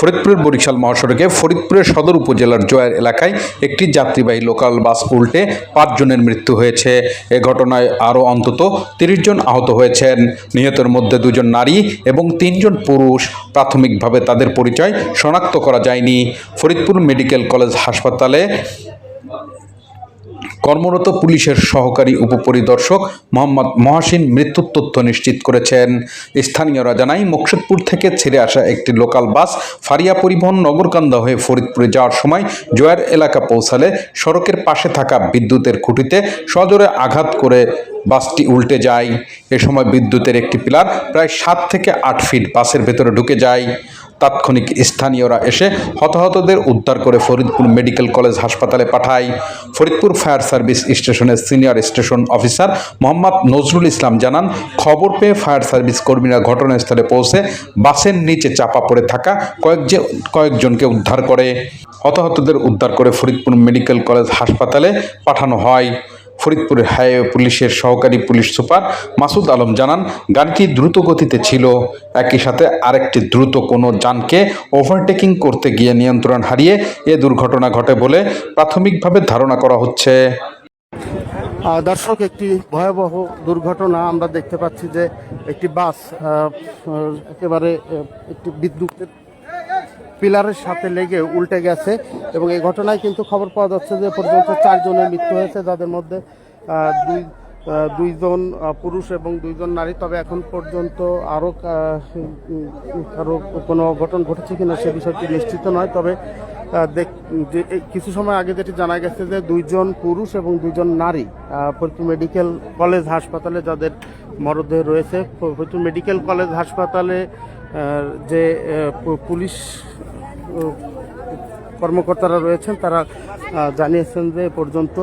ফরিদপুরের বরিশাল মহাসড়কে ফরিদপুরের সদর উপজেলার জয়ের এলাকায় একটি যাত্রীবাহী লোকাল বাস উল্টে পাঁচজনের মৃত্যু হয়েছে। এ ঘটনায় আরও অন্তত তিরিশ জন আহত হয়েছেন। নিহতের মধ্যে দুজন নারী এবং তিনজন পুরুষ। প্রাথমিকভাবে তাদের পরিচয় শনাক্ত করা যায়নি। ফরিদপুর মেডিকেল কলেজ হাসপাতালে কর্মরত পুলিশের সহকারী উপপরিদর্শক মোহাম্মদ মহাসিন মৃত্যুর তথ্য নিশ্চিত করেছেন। স্থানীয়রা জানায়, মুকসুদপুর থেকে ছেড়ে আসা একটি লোকাল বাস ফারিয়া পরিবহন নগরকান্দা হয়ে ফরিদপুরে যাওয়ার সময় জোয়ার এলাকা পৌঁছালে সড়কের পাশে থাকা বিদ্যুতের খুঁটিতে সজোরে আঘাত করে বাসটি উল্টে যায়। এ সময় বিদ্যুতের একটি পিলার প্রায় সাত থেকে আট ফিট বাসের ভেতরে ঢুকে যায়। তাৎক্ষণিক স্থানীয়রা এসে হতাহতদের উদ্ধার করে ফরিদপুর মেডিকেল কলেজ হাসপাতালে পাঠায়। ফরিদপুর ফায়ার সার্ভিস স্টেশনের senior station officer Mohammad Nazrul Islam জানান, খবর পেয়ে ফায়ার সার্ভিস কর্মীরা ঘটনাস্থলে পৌঁছে বাসের নিচে চাপা পড়ে থাকা কয়েকজন কয়েকজনকে উদ্ধার করে। হতাহতদের উদ্ধার করে ফরিদপুর মেডিকেল কলেজ হাসপাতালে পাঠানো হয়। ফরিদপুরের হাইওয়ে পুলিশের সহকারী পুলিশ সুপার মাসুদ আলম জানান গাড়িটি দ্রুত গতিতে ছিল? একই সাথে আরেকটি দ্রুত কোনো যানকে ওভারটেকিং করতে গিয়ে নিয়ন্ত্রণ হারিয়ে এ দুর্ঘটনা ঘটে বলে প্রাথমিকভাবে ধারণা করা হচ্ছে। দর্শক, একটি ভয়াবহ দুর্ঘটনা আমরা দেখতে পাচ্ছি যে একটি বাস একেবারে একটি বিদ্যুতের পিলারের সাথে লেগে উল্টে গেছে এবং এই ঘটনায় কিন্তু খবর পাওয়া যাচ্ছে যে পর্যন্ত চারজনের মৃত্যু হয়েছে, যাদের মধ্যে দুই দুইজন পুরুষ এবং দুইজন নারী। তবে এখন পর্যন্ত আরও আরও কোনো অঘটন ঘটেছে কিনা সে বিষয়টি নিশ্চিত নয়। তবে দেখ- কিছু সময় আগে যেটি জানা গেছে যে দুইজন পুরুষ এবং দুইজন নারী ফরিদপুর মেডিকেল কলেজ হাসপাতালে যাদের মরদেহ রয়েছে ফরিদপুর মেডিকেল কলেজ হাসপাতালে যে পুলিশ কর্মকর্তারা রয়েছেন তারা জানিয়েছেন যে এ পর্যন্ত